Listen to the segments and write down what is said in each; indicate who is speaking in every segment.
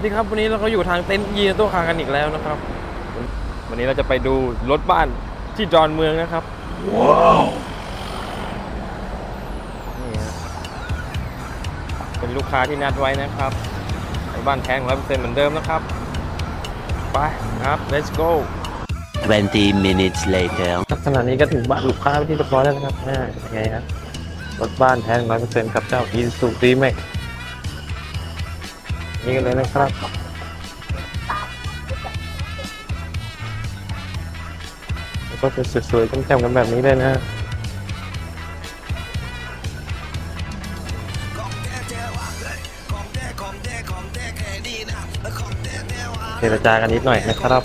Speaker 1: สวัสดีครับวันนี้เราก็อยู่ทางเต็นท์ยีนโต้คากันอีกแล้วนะครับ วันนี้เราจะไปดูรถบ้านที่ดอนเมืองนะครับว้าวนี่ฮะเป็นลูกค้าที่นัดไว้นะครับรถบ้านแท้งร้อยเปอร์เซ็นต์เหมือนเดิมนะครับ ไปครับ let's go
Speaker 2: 20 minutes later.
Speaker 1: ครับขณะนี้ก็ถึงบ้านลูกค้าไปนที่เรียบร้อยแล้วนะครับอ่าเป็นไงครับรถบ้านแท้งร้อยเปอร์เซ็นต์กับเจ้าอีซูดีแม็ก นี่กันเลยนะครับ แล้วก็จะสวยๆแจ้ำๆกันแบบนี้เลยนะเจรจากันนิดหน่อยนะครับ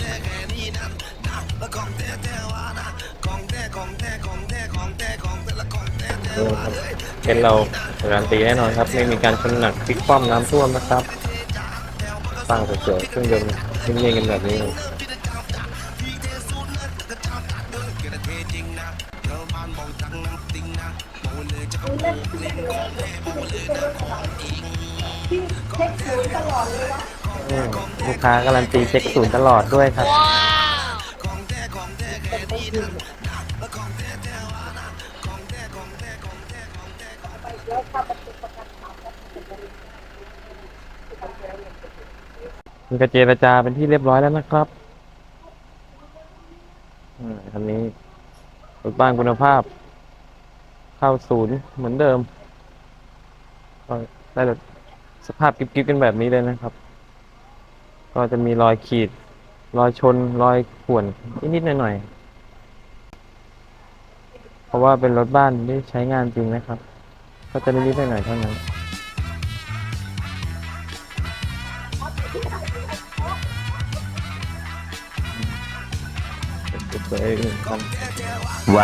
Speaker 1: เป็นเราการนตีแน่นอนครับ ไม่มีการชนหนักพลิกคว่ำน้ำท่วมนะครับ สร้างสวยๆเครื่องยนต์นิ่งๆกันแบบนี้ลูกค้าการันตีเช็คศูนย์ตลอดด้วยครับ มีกระเจรจาเป็นที่เรียบร้อยแล้วนะครับอคันนี้รถบ้านคุณภาพ เข้าศูนย์เหมือนเดิมก็ได้สภาพกิ๊บๆกันแบบนี้เลยนะครับ ก็จะมีรอยขีด รอยชน รอยข่วนนิดๆหน่อยๆ เพราะว่าเป็นรถบ้านที่ใช้งานจริงนะครับ ก็จะนิดๆหน่อยๆเท่านั้น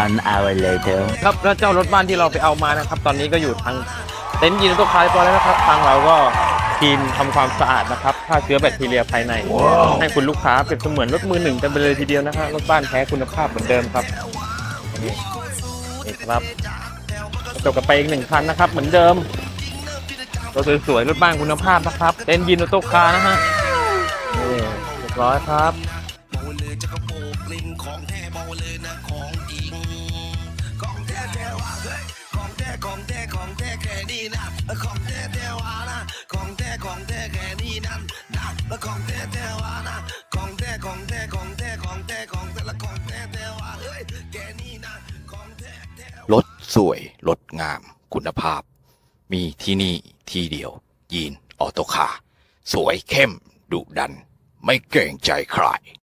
Speaker 2: One hour later.
Speaker 1: ครับแล้วเจ้ารถบ้านที่เราไปเอามานะครับ ตอนนี้ก็อยู่ทางเต็นท์ยีนตัวคายบร้อแล้วนะครับ ทางเราก็ทีมทำความสะอาดนะครับฆ่าเชื้อแบคทีเรียภายใน ให้คุณลูกค้าเป็นเสมือนรถมือหนึ่งกันไปเลยทีเดียวนะครับรถบ้านแท้คุณภาพเหมือนเดิมครับนี่ครับจบกันไปอีกหนึ่งคันนะครับ เหมือนเดิมรถสวยๆรถบ้านคุณภาพนะครับเต็นท์ยีนตัวคานะฮะ บร้อยครับ
Speaker 3: รถสวยรถงามคุณภาพ มีที่นี่ที่เดียว ยีนออโตคาสวยเข้มดุดัน ไม่เกรงใจใคร